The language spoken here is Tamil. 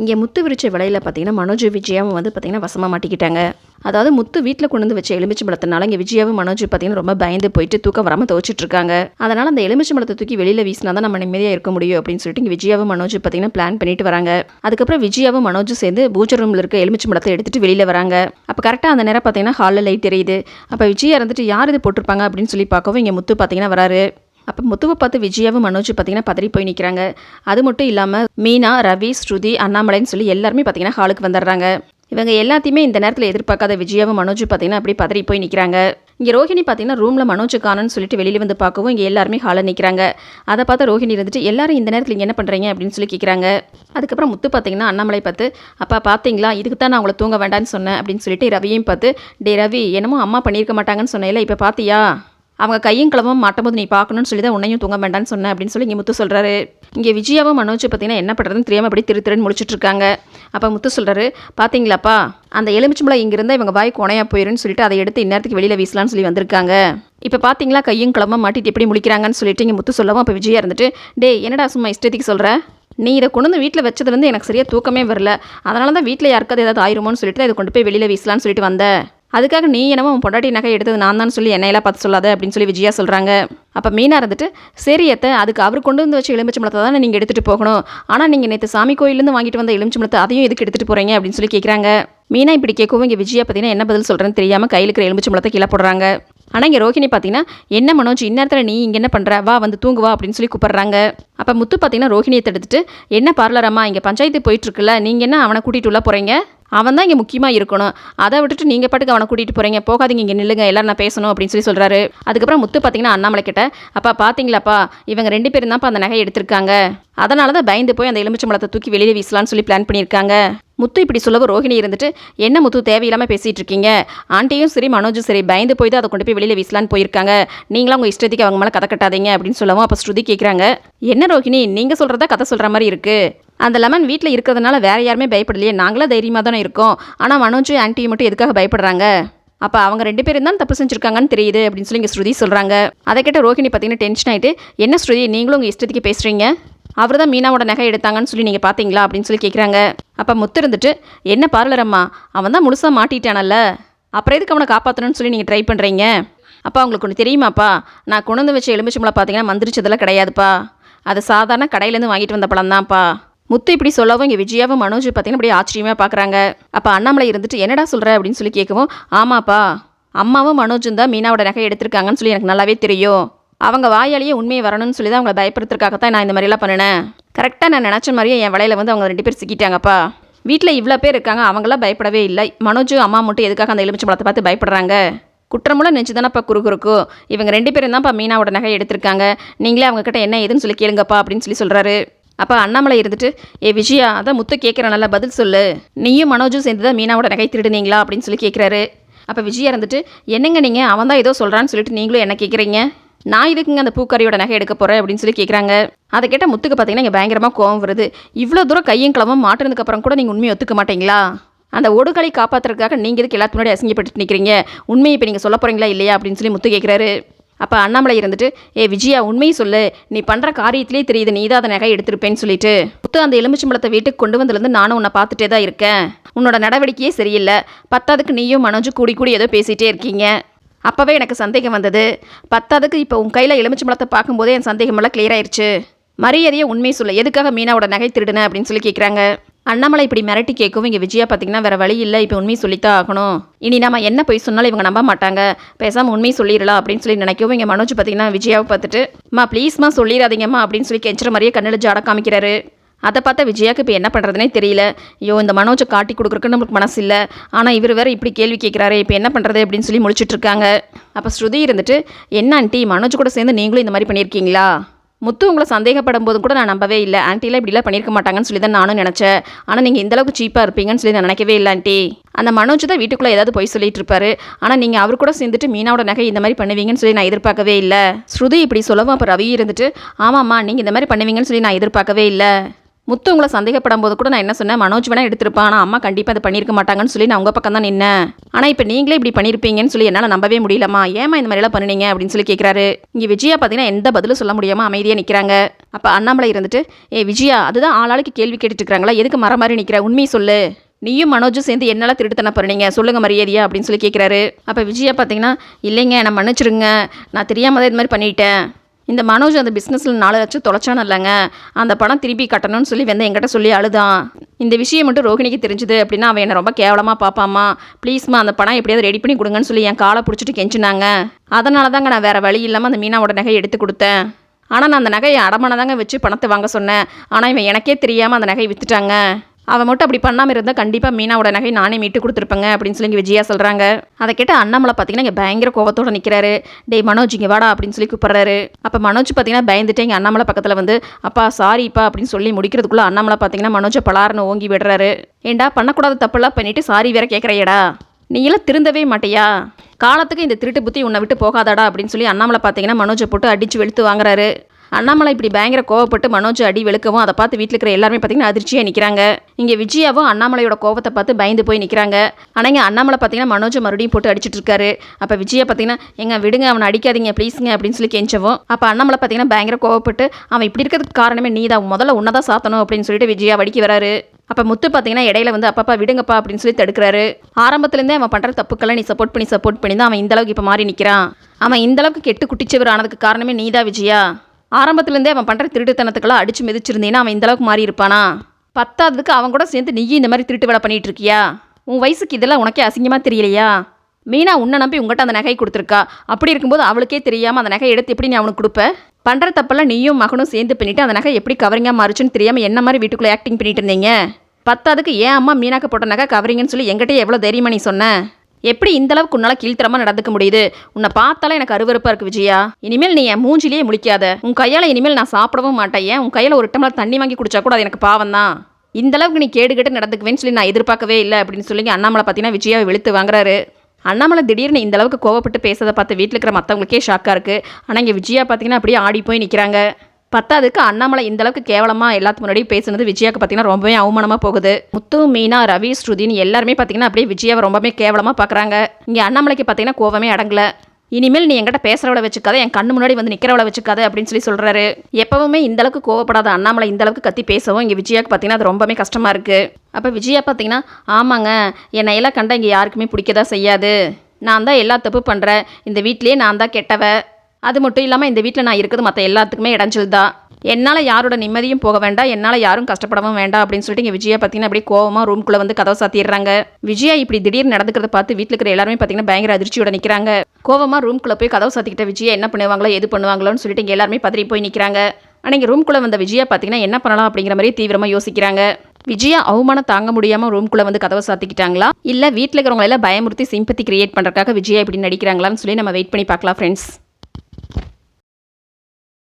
இங்கே முத்து விரிச்ச விலையில் பார்த்தீங்கன்னா மனோஜ் விஜயாவும் வந்து பார்த்தீங்கன்னா வசமாக மாட்டிக்கிட்டாங்க. அதாவது முத்து வீட்டில் கொண்டு வந்து வச்ச எலுமிச்சை பழத்தினால இங்கே விஜயாவும் மனோஜ் பார்த்தீங்கன்னா ரொம்ப பயந்து போயிட்டு தூக்கம் வராமல் துவச்சிட்டு இருக்காங்க. அதனால் அந்த எலுமிச்சை பழத்தை தூக்கி வெளியில் வீசினா தான் நம்ம நிம்மதியாக இருக்க முடியும் அப்படின்னு சொல்லிட்டு இங்கே விஜயாவும் மனோஜ் பார்த்தீங்கன்னா பிளான் பண்ணிட்டு வராங்க. அதுக்கப்புறம் விஜயாவும் மனோஜும் சேர்ந்து பூஜை ரூமில் இருக்க எலுமிச்சை பழத்தை எடுத்துகிட்டு வெளியில் வராங்க. அப்போ கரெக்டாக அந்த நேரம் பார்த்தீங்கன்னா ஹாலில் லைட் தெரியுது அப்போ விஜயா இருந்துட்டு யார் இது போட்டிருப்பாங்க அப்படின்னு சொல்லி பார்க்கவும் இங்கே முத்து பார்த்தீங்கன்னா வராரு. அப்போ முத்துவை பார்த்து விஜயாவும் மனோஜ் பார்த்தீங்கன்னா பதறி போய் நிற்கிறாங்க அது மட்டும் இல்லாமல் மீனா ரவி ஸ்ருதி அண்ணாமலைன்னு சொல்லி எல்லாருமே பார்த்தீங்கன்னா ஹாலுக்கு வந்துடுறாங்க. இவங்க எல்லாத்தையுமே இந்த நேரத்தில் எதிர்பார்க்காத விஜயாவும் மனோஜ் பார்த்தீங்கன்னா அப்படி பதறி போய் நிற்கிறாங்க இங்கே ரோஹிணி பார்த்தீங்கன்னா ரூமில் மனோஜ் காணன்னு சொல்லிட்டு வெளியில் வந்து பார்க்கவும் இங்கே எல்லாருமே ஹாலில் நிற்கிறாங்க அதை பார்த்து ரோஹிணி இருந்துட்டு எல்லாரும் இந்த நேரத்தில் இங்கே என்ன பண்ணுறீங்க அப்படின்னு சொல்லி கேட்குறாங்க அதுக்கப்புறம் முத்து பார்த்தீங்கன்னா அண்ணாமலை பார்த்து அப்பா பார்த்தீங்களா இதுக்கு தான் நான் உங்களை தூங்க வேண்டாம்னு சொன்னேன். அப்படின்னு சொல்லிட்டு ரவியும் பார்த்து டே ரவி என்னமோ அம்மா பண்ணியிருக்க மாட்டாங்கன்னு சொன்னேன்ல இப்போ பார்த்தியா அவங்க கையும் கிளம்பும் மாட்டும்போது நீ பார்க்கணும்னு சொல்லி தான் உன்னையும் தூங்க வேண்டாம்னு சொன்னேன் அப்படின்னு சொல்லி இங்கே முத்து சொல்கிறாரு இங்கே விஜயாவும் மனோஜ் பார்த்தீங்கன்னா என்ன பண்ணுறதுன்னு தெரியாமல் அப்படி திரு திருன்னு முடிச்சிட்டு அப்போ முத்து சொல்கிறாரு பார்த்தீங்களாப்பா அந்த எலுமிச்சம்பளம் இங்கிருந்தால் இவங்க வாய் கொனையாக போயிருன்னு சொல்லிட்டு அதை எடுத்து இந்நேரத்துக்கு வெளியில் வீசலான்னு சொல்லி வந்திருக்காங்க. இப்போ பார்த்தீங்களா கையும் கிளம்ப மாட்டிட்டு எப்படி முழிக்கிறாங்கன்னு சொல்லிட்டு இங்கே முத்து சொல்லவும் அப்போ விஜயா இருந்துட்டு டே என்னடா சும்மா இஷ்டத்துக்கு சொல்கிற நீ இதை கொண்டு வந்து வீட்டில் வச்சதுலேருந்து எனக்கு சரியாக தூக்கமே வரல. அதனால தான் வீட்டில் யாருக்காவது ஏதாவது ஆயிருமோன்னு சொல்லிட்டு தான் இதை கொண்டு போய் வெளியில் வீசலான்னு சொல்லிட்டு வந்தேன் அதுக்காக நீ என்னமோ உன் பொண்டாட்டி நகை எடுத்தது நான் தான் சொல்லி என்னையெல்லாம் பார்த்து சொல்லாத அப்படின்னு சொல்லி விஜயா சொல்கிறாங்க அப்போ மீனாக இருந்துட்டு சரி அத்தை அதுக்கு அவர் கொண்டு வந்து வச்சு எலுமிச்சம்பளத்தை தானே நீங்கள் எடுத்துகிட்டு போகணும். ஆனால் நீங்கள் நேற்று சாமி கோயிலேருந்து வாங்கிட்டு வந்த எலுமிச்சம்பளத்தை அதையும் எதுக்கு எடுத்துகிட்டு போகிறீங்க அப்படின்னு சொல்லி கேட்குறாங்க மீனா இப்படி கேட்கவும் இங்கே விஜயா பார்த்தீங்கன்னா என்ன பதில் சொல்கிறேன்னு தெரியாமல் கையில் இருக்கிற எலுமிச்சம்பளத்தை கீழே போடுறாங்க. ஆனால் இங்கே ரோஹிணி பார்த்தீங்கன்னா என்ன மனோஜ் இந்நேரத்தில் நீ இங்கே என்ன பண்ணுற வா வந்து தூங்குவா அப்படின்னு சொல்லி கூப்பிட்றாங்க. அப்போ முத்து பார்த்தீங்கன்னா ரோஹிணியை தடுத்துட்டு என்ன பார்லரம்மா இங்கே பஞ்சாயத்து போயிட்டுருக்குல்ல நீங்கள் என்ன அவனை கூட்டிகிட்டு உள்ள போகிறீங்க அவன் தான் இங்கே முக்கியமாக இருக்கணும். அதை விட்டுட்டு நீங்கள் பாட்டுக்கு அவனை கூட்டிகிட்டு போகிறீங்க போகாதீங்க இங்கே நில்லுங்க எல்லாரும் நான் பேசணும் அப்படின்னு சொல்லி சொல்கிறாரு அதுக்கப்புறம் முத்து பார்த்தீங்கன்னா அண்ணாமலை கிட்ட அப்பா பார்த்தீங்களாப்பா இவங்க ரெண்டு பேரும் தான்ப்பா அந்த நகை எடுத்திருக்காங்க. அதனால தான் பயந்து போய் அந்த எலுமிச்சம்பழத்தை தூக்கி வெளியே வீசலான்னு சொல்லி பிளான் பண்ணியிருக்காங்க. முத்து இப்படி சொல்லவும் ரோஹிணி இருந்துட்டு என்ன முத்து தேவையில்லாமல் பேசிகிட்டு இருக்கீங்க? ஆண்டியும் சரி மனோஜும் சரி பயந்து போய் தான் அதை கொண்டு போய் வெளியில் வீசலான்னு போயிருக்காங்க. நீங்களாம் உங்கள் இஷ்டத்துக்கு அவங்க மேலே கதை கட்டாதீங்க அப்படின்னு சொல்லவும் அப்போ ஸ்ருதி கேட்குறாங்க என்ன ரோஹிணி? நீங்கள் சொல்கிறதா கதை சொல்கிற மாதிரி இருக்குது அந்த லெமன் வீட்டில் இருக்கிறதுனால வேறு யாருமே பயப்படலையே. நாங்களாம் தைரியமாக தானே இருக்கோம். ஆனால் மனோஜும் ஆன்ட்டியும் மட்டும் எதுக்காக பயப்படுறாங்க? அப்போ அவங்க ரெண்டு பேரும் தான் தப்பு செஞ்சுருக்காங்கன்னு தெரியுது அப்படின்னு சொல்லி இங்கே ஸ்ருதி சொல்கிறாங்க அதை கேட்ட ரோஹிணி பார்த்தீங்கன்னா டென்ஷன் ஆகிட்டு என்ன ஸ்ருதி நீங்களும் உங்கள் இஷ்டத்துக்கு பேசுகிறீங்க அவர் தான் மீனாவோட நகை எடுத்தாங்கன்னு சொல்லி நீங்கள் பார்த்தீங்களா அப்படின்னு சொல்லி கேட்குறாங்க அப்போ முத்து இருந்துட்டு என்ன பார்லர் அம்மா? அவன் தான் முழுசாக மாட்டிட்டானல்ல? அப்புறம் எதுக்கு அவனை காப்பாற்றணும்னு சொல்லி நீங்கள் ட்ரை பண்ணுறீங்க அப்பா உங்களுக்கு ஒன்று தெரியுமாப்பா? நான் கொண்டு வந்து வச்ச எலுமிச்சம்பளம் பார்த்தீங்கன்னா மந்திரிச்சதெல்லாம் கிடையாதுப்பா. அது சாதாரண கடையிலேருந்து வாங்கிட்டு வந்த பழம் தான்ப்பா முத்து இப்படி சொல்லவும் இங்கே விஜயாவும் மனோஜ் பார்த்தீங்கன்னா அப்படியே ஆச்சரியமாக பார்க்குறாங்க அப்போ அண்ணாமலை இருந்துட்டு என்னடா சொல்கிற அப்படின்னு சொல்லி கேட்கவும் ஆமாப்பா அம்மாவும் மனோஜும் தான் மீனாவோட நகை எடுத்திருக்காங்கன்னு சொல்லி எனக்கு நல்லாவே தெரியும். அவங்க வாயாலேயே உண்மையை வரணும்னு சொல்லி தான் அவங்கள பயப்படுறதுக்காகத்தான் நான் இந்த மாதிரிலாம் பண்ணினேன். கரெக்டாக நான் நினச்ச மாதிரியே என் வலையில் வந்து அவங்க ரெண்டு பேர் சிக்கிட்டாங்கப்பா. வீட்டில் இவ்வளோ பேர் இருக்காங்க அவங்களாம் பயப்படவே இல்லை. மனோஜும் அம்மா மட்டும் எதுக்காக அந்த எலுமிச்சை பழத்தை பார்த்து பயப்படுறாங்க? குற்றமுள்ள நெஞ்சு தானப்பா குறுகுறுக்கு. இவங்க ரெண்டு பேரும் தான்ப்பா மீனாவோட நகை எடுத்திருக்காங்க. நீங்களே அவங்கக்கிட்ட என்ன ஏதுன்னு சொல்லி கேளுங்கப்பா அப்படின்னு சொல்லி சொல்கிறாரு அப்போ அண்ணாமலை இருந்துட்டு ஏ விஜயா அதான் முத்து கேட்குற நல்லா பதில் சொல்லு. நீயும் மனோஜும் சேர்ந்து தான் மீனாவோட நகை திருடுனீங்களா? அப்படின்னு சொல்லி கேட்குறாரு அப்போ விஜயா இருந்துட்டு என்னங்க நீங்கள் அவன் தான் ஏதோ சொல்கிறான்னு சொல்லிட்டு நீங்களும் என்ன கேட்குறீங்க நான் இதுக்குங்க அந்த பூக்காரியோட நகை எடுக்க போகிறேன் அப்படின்னு சொல்லி கேட்குறாங்க அதை கேட்ட முத்துக்கு பார்த்தீங்கன்னா இங்கே பயங்கரமாக கோவம் வருது. இவ்வளோ தூரம் கையும் கிளம்பும் மாட்டுனதுக்கப்புறம் கூட நீங்கள் உண்மையை ஒத்துக்க மாட்டீங்களா? அந்த ஒடுகளை காப்பாற்றுறதுக்காக நீங்கள் இதுக்கு எல்லாத்து முன்னாடி அசிங்கப்பட்டு நிற்கிறீங்க உண்மையை இப்போ நீங்கள் சொல்ல போகிறீங்களா இல்லையா? அப்படின்னு சொல்லி முத்து கேட்குறாரு அப்போ அண்ணாமலை இருந்துட்டு ஏ விஜயா உண்மையை சொல்லு. நீ பண்ணுற காரியத்திலே தெரியுது நீ தான் அதை நகை எடுத்திருப்பேன்னு சொல்லிட்டு. முத்து அந்த எலுமிச்சம்பழத்தை வீட்டுக்கு கொண்டு வந்ததுலேருந்து நானும் உன்னை பார்த்துட்டே தான் இருக்கேன். உன்னோட நடவடிக்கையே சரியில்லை. பத்தாதுக்கு நீயும் மனோஜும் கூடி கூடி ஏதோ பேசிகிட்டே இருக்கீங்க. அப்போவே எனக்கு சந்தேகம் வந்தது. பத்தாதுக்கு இப்போ உன் கையில் எலுமிச்சம்பழத்தை பார்க்கும்போதே என் சந்தேகமெல்லாம் கிளியர் ஆயிடுச்சு மரியாதையை உண்மை சொல்ல. எதுக்காக மீனாவோட நகை திருடுன அப்படின்னு சொல்லி கேட்குறாங்க அண்ணாமலை இப்படி மிரட்டி கேட்கவும் இங்கே விஜயா பார்த்தீங்கன்னா வேறு வழி இல்லை இப்போ உண்மை சொல்லித்தான் ஆகணும். இனி நம்ம என்ன போய் சொன்னாலும் இவங்க நம்ப மாட்டாங்க. பேசாமல் உண்மையை சொல்லிடலாம் அப்படின்னு சொல்லி நினைக்கவும் இங்கே மனோஜ் பார்த்தீங்கன்னா விஜயாவை பார்த்துட்டு மா ப்ளீஸ்மா சொல்லிடாதீங்கம்மா அப்படின்னு சொல்லி கெஞ்சுற மாதிரியே கண்ணில் ஜாட காமிக்கிறாரு. அதை பார்த்தா விஜயாக்கு இப்போ என்ன பண்ணுறதுனே தெரியல. ஐயோ இந்த மனோஜை காட்டி கொடுக்குறக்கு நம்மளுக்கு மனசு இல்லை. ஆனால் இவர் வேற இப்படி கேள்வி கேட்குறாரு இப்போ என்ன பண்ணுறது அப்படின்னு சொல்லி முழிச்சிட்டு இருக்காங்க. அப்போ ஸ்ருதி இருந்துட்டு என்ன ஆண்டி மனோஜ் கூட சேர்ந்து நீங்களும் இந்த மாதிரி பண்ணியிருக்கீங்களா? முத்து உங்களை சந்தேகப்படும் போது கூட நான் நம்பவே இல்லை. ஆன்ட்டிலாம் இப்படிலாம் பண்ணியிருக்க மாட்டாங்கன்னு சொல்லி தான் நானும் நினச்சேன். ஆனால் நீங்கள் இந்தளவுக்கு சீப்பாக இருப்பீங்கன்னு சொல்லி நான் நினைக்கவே இல்லை ஆண்டி அந்த மனோஜ் தான் வீட்டுக்குள்ளே ஏதாவது போய் சொல்லிட்டு இருப்பாரு. ஆனால் நீங்கள் அவர் கூட சேர்ந்துட்டு மீனாவோட நகை இந்த மாதிரி பண்ணுவீங்கன்னு சொல்லி நான் எதிர்பார்க்கவே இல்லை. ஸ்ருதி இப்படி சொல்லவும் அப்போ ரவி இருந்துட்டு ஆமாம்மா நீங்கள் இந்த மாதிரி பண்ணுவீங்கன்னு சொல்லி நான் எதிர்பார்க்கவே இல்லை. முத்து உங்களை சந்தேகப்படும் போது கூட நான் என்ன சொன்னேன்? மனோஜ் வேணா எடுத்திருப்பான் ஆனால் அம்மா கண்டிப்பாக அதை பண்ணியிருக்க மாட்டாங்கன்னு சொல்லி நான் உங்கள் பக்கம் தான் நின்னேன். ஆனால் இப்போ நீங்களே இப்படி பண்ணியிருப்பீங்கன்னு சொல்லி என்னால் நம்பவே முடியலம்மா. ஏமா இந்த மாதிரிலாம் பண்ணுனீங்க? அப்படின்னு சொல்லி கேட்குறாரு இங்கே விஜயா பார்த்தீங்கன்னா எந்த பதிலும் சொல்ல முடியாமல் அமைதியாக நிற்கிறாங்க அப்போ அண்ணாமலை இருந்துட்டு ஏ விஜயா அதுதான் ஆளாளுக்கு கேள்வி கேட்டுட்டுருக்காங்களா? எதுக்கு மர மாதிரி நிற்கிற உண்மையை சொல்லு. நீயும் மனோஜும் சேர்ந்து என்னால் திருட்டுத்தன பண்ணுறீங்க சொல்லுங்க மரியாதையா அப்படின்னு சொல்லி கேட்குறாரு அப்போ விஜயா பார்த்தீங்கன்னா இல்லைங்க நான் மன்னிச்சிருங்க. நான் தெரியாமல் தான் இது மாதிரி பண்ணிட்டேன். இந்த மனோஜ் அந்த பிஸ்னஸில் நாலு லட்சம் தொலைச்சானு இல்லைங்க. அந்த பணம் திருப்பி கட்டணும்னு சொல்லி வந்து என்கிட்ட சொல்லி அழுதான். இந்த விஷயம் மட்டும் ரோகிணிக்கு தெரிஞ்சுது அப்படின்னா அவன் என்னை ரொம்ப கேவலமாக பார்ப்பாம்மா. ப்ளீஸ்மா அந்த பணம் எப்படியாவது ரெடி பண்ணி கொடுங்கன்னு சொல்லி என் காலை பிடிச்சிட்டு கெஞ்சினாங்க. அதனால தாங்க நான் வேறு வழி இல்லாமல் அந்த மீனாவோட நகை எடுத்து கொடுத்தேன். ஆனால் நான் அந்த நகையை அடமான தாங்க வச்சு பணத்தை வாங்க சொன்னேன். ஆனால் இவன் எனக்கே தெரியாமல் அந்த நகையை விற்றுட்டாங்க அவன் மட்டும் அப்படி பண்ணாமல் இருந்தால் கண்டிப்பாக மீனாவோட நகை நானே மீட்டு கொடுத்துருப்பேங்க அப்படின்னு சொல்லி விஜயா சொல்கிறாங்க அதை கேட்ட அண்ணாமலை பார்த்தீங்கன்னா இங்கே பயங்கர கோவத்தோடு நிற்கிறாரு டேய் மனோஜ் இங்கே வாடா அப்படின்னு சொல்லி கூப்பிட்றாரு. அப்போ மனோஜ் பார்த்தீங்கன்னா பயந்துட்டு இங்கே அண்ணாமலை பக்கத்தில் வந்து அப்பா சாரிப்பா அப்படின்னு சொல்லி முடிக்கிறதுக்குள்ளே அண்ணாமலை பார்த்தீங்கன்னா மனோஜை பலாருன்னு ஓங்கி விடுறாரு. ஏண்டா பண்ணக்கூடாத தப்பெல்லாம் பண்ணிவிட்டு சாரி வேற கேட்குறையடா நீங்களாம் திருந்தவே மாட்டியா? காலத்துக்கு இந்த திருட்டு புத்தி உன்னை விட்டு போகாதாடா அப்படின்னு சொல்லி அண்ணாமலை பார்த்தீங்கன்னா மனோஜை போட்டு அடித்து வெளுத்து வாங்குறாரு. அண்ணாமலை இப்படி பயங்கர கோவப்பட்டு மனோஜ் அடி வெளுக்கவும் அதை பார்த்து வீட்டில் இருக்கிற எல்லாருமே பார்த்தீங்கன்னா அதிர்ச்சியாக நிற்கிறாங்க இங்கே விஜயாவும் அண்ணாமலையோட கோவத்தை பார்த்து பயந்து போய் நிற்கிறாங்க ஆனால் இங்கே அண்ணாமலை பார்த்தீங்கன்னா மனோஜை மறுபடியும் போட்டு அடிச்சுட்டு இருக்காரு. அப்போ விஜயா பார்த்தீங்கன்னா எங்க விடுங்க அவனை அடிக்காதீங்க ப்ளீஸுங்க அப்படின்னு சொல்லி கெஞ்சவும். அப்போ அண்ணாமலை பார்த்தீங்கன்னா பயங்கர கோவப்பட்டு அவன் இப்படி இருக்கிறதுக்கு காரணமே நீ தான் முதல்ல உன்னதான் சாத்தணும் அப்படின்னு சொல்லிட்டு விஜயா வடிக்கி வராரு. அப்போ முத்து பார்த்தீங்கன்னா இடையில வந்து அப்பப்பா விடுங்கப்பா அப்படின்னு சொல்லி தடுக்கிறாரு. ஆரம்பத்துலேருந்தே அவன் பண்ணுற தப்புக்கெல்லாம் நீ சப்போர்ட் பண்ணி சப்போர்ட் பண்ணி தான் அவன் இந்த அளவுக்கு இப்போ மாறி நிற்கிறான் அவன் இந்த அளவுக்கு கெட்டு குட்டிச்சவர் ஆனதுக்கு காரணமே நீ தான் விஜயா. ஆரம்பத்துலேருந்தே அவன் பண்ணுற திருட்டுத்தனத்துக்கெல்லாம் அடிச்சு மிதிச்சிருந்தீங்கன்னா அவன் இந்த அளவுக்கு மாறி இருப்பானா? பத்தாததுக்கு அவன் கூட சேர்ந்து நீயும் இந்த மாதிரி திருட்டு வேலை பண்ணிட்டு இருக்கியா? உன் வயசுக்கு இதெல்லாம் உனக்கே அசிங்கமாக தெரியலையா? மீனா உன்னை நம்பி உங்கள்கிட்ட அந்த நகை கொடுத்துருக்கா. அப்படி இருக்கும்போது அவளுக்கே தெரியாமல் அந்த நகை எடுத்து எப்படி நீ அவனுக்கு கொடுப்ப? பண்ணுற தப்பெல்லாம் நீயும் மகனும் சேர்ந்து பண்ணிவிட்டு அந்த நகை எப்படி கவரிங்காக மாறுச்சுன்னு தெரியாமல் என்ன மாதிரி வீட்டுக்குள்ளே ஆக்டிங் பண்ணிட்டு இருந்தீங்க? பத்தாதுக்கு ஏன் அம்மா மீனாக்கு போட்ட நகை கவரிங்கன்னு சொல்லி எங்கிட்டே எவ்வளோ தைரியமாக நீ சொன்ன? எப்படி இந்த அளவுக்கு உன்னால் கீழ்த்தரமாக நடந்துக்க முடியுது? உன்னை பார்த்தாலே எனக்கு அருவருப்பாக இருக்கு விஜயா. இனிமேல் நீ என் மூஞ்சிலேயே முழிக்காத. உன் கையால் இனிமேல் நான் சாப்பிடவும் மாட்டேன். ஏன்? உன் கையில் ஒரு டம்ளர் தண்ணி வாங்கி குடிச்சா கூட அது எனக்கு பாவம் தான். இந்த அளவுக்கு நீ கேடு கேட்டு நடந்துக்குவேன்னு சொல்லி நான் எதிர்பார்க்கவே இல்லை அப்படின்னு சொல்லி அண்ணாமலை பார்த்தீங்கன்னா விஜயாவை வெளுத்து வாங்குறாரு. அண்ணாமலை திடீர்னு இந்த அளவுக்கு கோவப்பட்டு பேசுறதை பார்த்து வீட்டில் இருக்கிற மற்றவங்களுக்கே ஷாக்காக இருக்குது ஆனால் இங்கே விஜயா பார்த்தீங்கன்னா அப்படியே ஆடி போய் நிற்கிறாங்க பத்தாதுக்கு அண்ணாமலை இந்த அளவுக்கு கேவலமாக எல்லாத்துக்கு முன்னாடி பேசுனது விஜயாக்கு பார்த்தீங்கன்னா ரொம்பவே அவமானமாக போகுது. முத்து மீனா ரவி ஸ்ருதின்னு எல்லாருமே பார்த்தீங்கன்னா அப்படியே விஜயாவை ரொம்பவே கேவலமாக பார்க்குறாங்க. இங்கே அண்ணாமலைக்கு பார்த்தீங்கன்னா கோவமே அடங்கல. இனிமேல் நீ என்கிட்ட பேசுகிறவளை வச்சுக்காத என் கண்ணு முன்னாடி வந்து நிற்கிறவளை வச்சுக்காத அப்படின்னு சொல்லி சொல்கிறாரு எப்பவுமே இந்த அளவுக்கு கோவப்படாத அண்ணாமலை இந்த அளவுக்கு கத்தி பேசவும் இங்கே விஜயாவுக்கு பார்த்தீங்கன்னா அது ரொம்பவே கஷ்டமாக இருக்குது அப்போ விஜயா பார்த்தீங்கன்னா ஆமாங்க என்னை எல்லாம் கண்டா இங்கே யாருக்குமே பிடிக்கதான் செய்யாது. நான் தான் எல்லா தப்பு பண்ணுறேன் இந்த வீட்லேயே நான் தான் கெட்டவ. அது மட்டும் இல்லாமல் இந்த வீட்டில் நான் இருக்கிறது மற்ற எல்லாத்துக்குமே இடைஞ்சல் தான் என்னால் யாரோட நிம்மதியும் போக வேண்டாம் என்னால் யாரும் கஷ்டப்படவும் வேண்டாம் அப்படின்னு சொல்லிட்டு இங்கே விஜயா பார்த்தீங்கன்னா அப்படியே கோவமாக ரூம்குள்ளே வந்து கதவை சாத்திடுறாங்க. விஜயா இப்படி திடீர்னு நடந்துக்கிறத பார்த்து வீட்டில் இருக்கிற எல்லாருமே பார்த்தீங்கன்னா பயங்கர அதிர்ச்சியோட நிற்கிறாங்க கோவமாக ரூம்குள்ளே போய் கதவை சாத்திக்கிட்ட விஜயா என்ன பண்ணுவாங்களோ எது பண்ணுவாங்களோன்னு சொல்லிட்டு இங்கே எல்லாருமே பதறி போய் நிற்கிறாங்க ஆனால் இங்கே ரூம்குள்ளே வந்த விஜயா பார்த்தீங்கன்னா என்ன பண்ணலாம் அப்படிங்கிற மாதிரி தீவிரமாக யோசிக்கிறாங்க. விஜயா அவமானம் தாங்க முடியாமல் ரூம்குள்ளே வந்து கதவை சாத்திக்கிட்டாங்களா? இல்லை வீட்டில் இருக்கிறவங்களெல்லாம் பயமுறுத்தி சிம்பத்தி கிரியேட் பண்ணுறதுக்காக விஜயா இப்படி நடிக்கிறாங்களான்னு சொல்லி நம்ம வெயிட் பண்ணி பார்க்கலாம் ஃப்ரெண்ட்ஸ்